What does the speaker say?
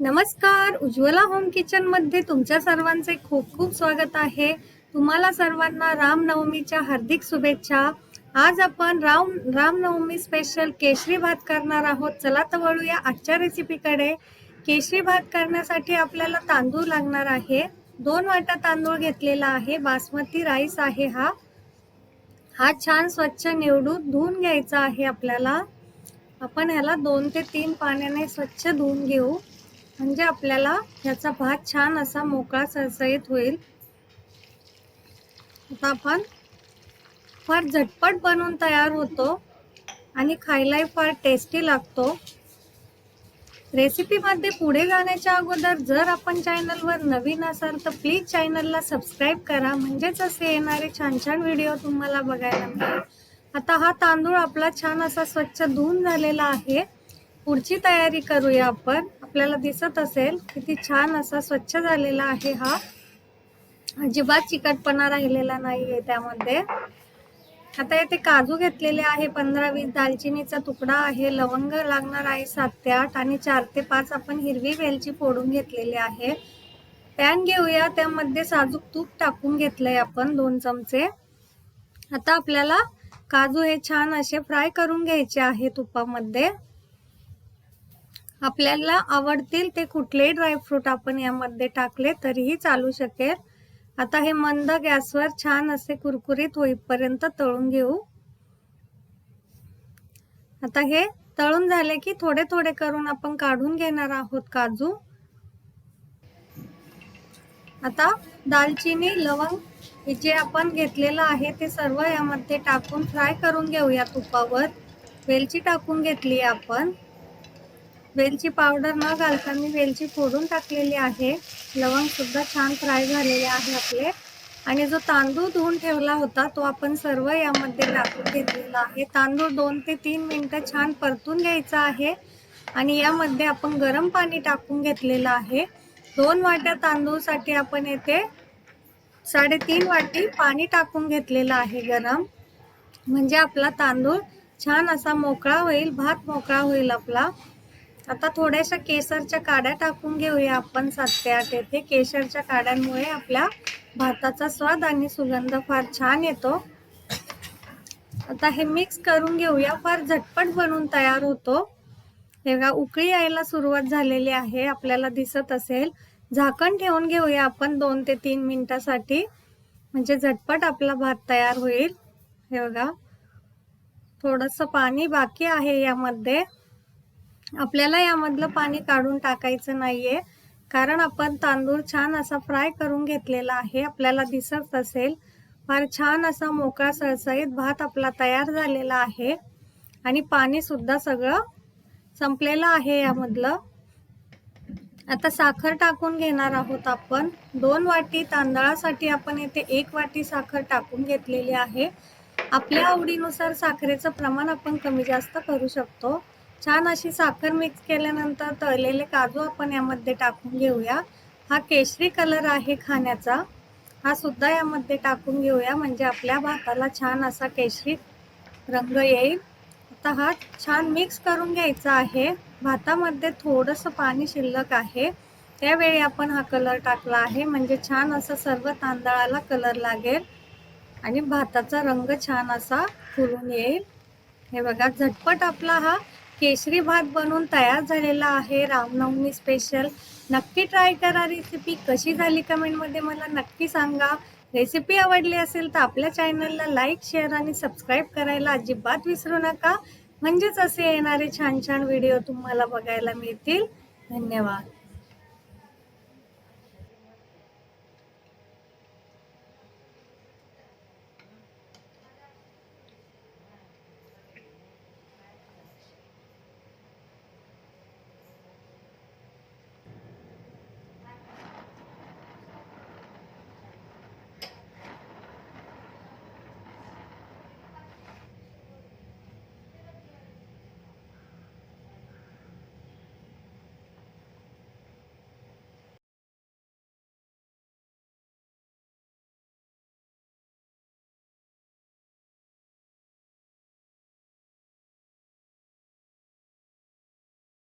नमस्कार उज्ज्वला होम किचनमध्ये तुमच्या सर्वांचे खूप खूप स्वागत आहे. तुम्हाला सर्वांना रामनवमीच्या हार्दिक शुभेच्छा. आज आपण राम रामनवमी स्पेशल केशरी भात करणार आहोत. चला तर वळूया आजच्या रेसिपीकडे केशरी भात करण्यासाठी आपल्याला तांदूळ लागणार आहे. दोन वाटा तांदूळ घेतलेला आहे. बासमती राईस आहे हा. हा छान स्वच्छ निवडून धुवून घ्यायचा आहे आपल्याला. आपण ह्याला दोन ते तीन पाण्याने स्वच्छ धुवून घेऊ. म्हणजे आपल्याला ह्याचा भात छान असा मोकळा सळसळीत होईल. आता आपण फार झटपट बनवून तयार होतो आणि खायलाही फार टेस्टी लागतो. रेसिपीमध्ये पुढे जाण्याच्या अगोदर जर आपण चॅनलवर नवीन असाल तर प्लीज चॅनलला सबस्क्राईब करा. म्हणजेच असे येणारे छान छान व्हिडिओ तुम्हाला बघायला मिळेल. आता हा तांदूळ आपला छान असा स्वच्छ धुवून झालेला आहे. पुढची तयारी करूया आपण. आपल्याला दिसत असेल किती छान असा स्वच्छ झालेला आहे हा. अजिबात चिकटपणा राहिलेला नाही आहे त्यामध्ये. आता येथे काजू घेतलेले आहे पंधरा वीस दालचिनीचा तुकडा आहे लवंग लागणार आहे सात ते आठ आणि चार ते पाच आपण हिरवी वेलची फोडून घेतलेली आहे. पॅन घेऊया त्यामध्ये साजूक तूप टाकून घेतलंय आपण दोन चमचे. आता आपल्याला काजू हे छान असे फ्राय करून घ्यायचे आहे तुपामध्ये. आपल्याला आवडतील ते कुठलेही ड्रायफ्रूट आपण यामध्ये टाकले तरीही चालू शकेल. आता हे मंद गॅसवर छान असे कुरकुरीत होईपर्यंत तळून घेऊ. आता हे तळून झाले की थोडे थोडे करून आपण काढून घेणार आहोत काजू. आता दालचिनी लवंग हे जे आपण घेतलेलं आहे ते सर्व यामध्ये टाकून फ्राय करून घेऊया तुपावर. वेलची टाकून घेतली आपण. वेलची पावडर न घालता मी वेलची फोडून टाकलेली आहे. लवंग सुद्धा छान फ्राय झालेले आहे आपले. आणि जो तांदूळ धुवून ठेवला होता तो आपण सर्व यामध्ये टाकून घेतलेला आहे. तांदूळ दोन ते तीन मिनटं छान परतून घ्यायचा आहे. आणि यामध्ये आपण गरम पाणी टाकून घेतलेलं आहे. दोन वाट्या तांदूळसाठी आपण येथे साडेतीन वाटी पाणी टाकून घेतलेलं आहे गरम. म्हणजे आपला तांदूळ छान असा मोकळा होईल भात मोकळा होईल आपला. आता थोड्याशा केसरच्या काड्या टाकून घेऊया आपण सात ते आठ येथे. केशरच्या काड्यांमुळे आपल्या भाताचा स्वाद आणि सुगंध फार छान येतो. आता हे मिक्स करून घेऊया. फार झटपट बनून तयार होतो. हे बघा उकळी यायला सुरुवात झालेली आहे. आपल्याला दिसत असेल. झाकण ठेवून घेऊया आपण दोन ते तीन मिनिटासाठी. म्हणजे झटपट आपला भात तयार होईल. हे बघा थोडंसं पाणी बाकी आहे यामध्ये. आपल्याला यामधलं पाणी काढून टाकायचं नाहीये. कारण आपण तांदूळ छान असा फ्राय करून घेतलेला आहे. आपल्याला दिसत असेल. फार छान असा मोकळा सळसळीत भात आपला तयार झालेला आहे. आणि पाणी सुद्धा सगळं संपलेलं आहे यामधलं. आता साखर टाकून घेणार आहोत आपण. दोन वाटी तांदळासाठी आपण येथे एक वाटी साखर टाकून घेतलेली आहे. आपल्या आवडीनुसार साखरेचं प्रमाण आपण कमी जास्त करू शकतो. छान अशी साखर मिक्स केल्यानंतर तळलेले काजू आपण यामध्ये टाकून घेऊया. हा केशरी कलर आहे खाण्याचा. हा सुद्धा यामध्ये टाकून घेऊया. म्हणजे आपल्या भाताला छान असा केशरी रंग येईल. आता हा छान मिक्स करून घ्यायचा आहे. भातामध्ये थोडंसं पाणी शिल्लक आहे. त्यावेळी आपण हा कलर टाकला आहे. म्हणजे छान असं सर्व तांदळाला कलर लागेल. आणि भाताचा रंग छान असा फुलून येईल. हे बघा झटपट आपला हा केशरी भात बनवून तयार झालेला आहे. रामनवमी स्पेशल नक्की ट्राय करा रेसिपी कशी झाली कमेंटमध्ये मला नक्की सांगा. रेसिपी आवडली असेल तर आपल्या चॅनलला लाईक शेअर आणि सबस्क्राईब करायला अजिबात विसरू नका. म्हणजेच असे येणारे छान छान व्हिडिओ तुम्हाला बघायला मिळतील. धन्यवाद.